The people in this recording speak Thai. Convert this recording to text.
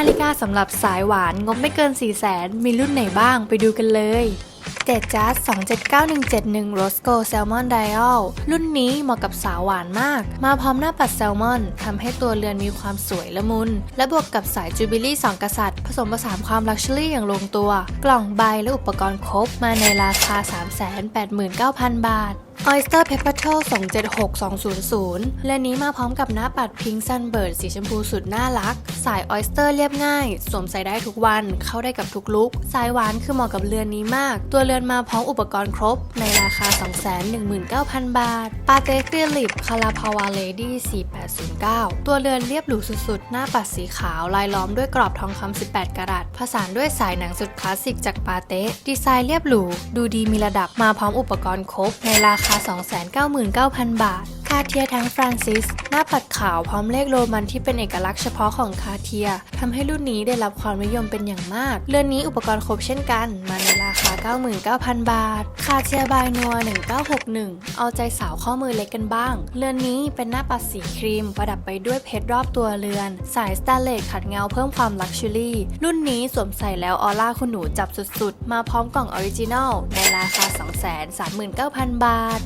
นาฬิกาสำหรับสายหวานงบไม่เกิน 4 0 0แสนมีรุ่นไหนบ้างไปดูกันเลยเจ็ดจัส279171 Rose Gold Salmon Dial รุ่นนี้เหมาะกับสาวหวานมาก มาพร้อมหน้าปัดแซลมอนทำให้ตัวเรือนมีความสวยละมุน และบวกกับสายจูบิลี่สองกษัตริย์ ผสมผสานความลักชัวรี่อย่างลงตัว กล่องใบและอุปกรณ์ครบมาในราคา 389,000 บาท Oyster Pepper t o 276200 และนี้มาพร้อมกับหน้าปัด Pink Sunbird สีชมพูสุดน่ารัก สาย Oyster เรียบง่าย สวมใส่ได้ทุกวัน เข้าได้กับทุกลุก สายหวานคือเหมาะกับเรือนนี้มาก ตัวเรือนมาพร้อมอุปกรณ์ครบ ในราคา 219,000 บาท ปาเต้ฟิลิปคาราพาวาเลดี้4809 ตัวเรือนเรียบหรูสุดๆ หน้าปัดสีขาวลายล้อมด้วยกรอบทองคำ18กะรัตผสานด้วยสายหนังสุดคลาสสิกจากปาเต้ดีไซน์เรียบหรู ดูดีมีระดับมาพร้อมอุปกรณ์ครบในราคา299,000 บาท คาเทียทั้งฟรานซิส หน้าปัดขาวพร้อมเลขโรมันที่เป็นเอกลักษณ์เฉพาะของคาเทียทำให้รุ่นนี้ได้รับความนิยมเป็นอย่างมาก เรือนนี้อุปกรณ์ครบเช่นกัน มาในราคา 99,000 บาท คาเทียบายนัว 1961 เอาใจสาวข้อมือเล็กกันบ้าง เรือนนี้เป็นหน้าปัดสีครีม ประดับไปด้วยเพชรรอบตัวเรือน สายสแตนเลสขัดเงาเพิ่มความลักชัวรี่ รุ่นนี้สวมใส่แล้วออร่าคุณหนูจับสุดๆ มาพร้อมกล่องออริจินัลในราคา 239,000 บาท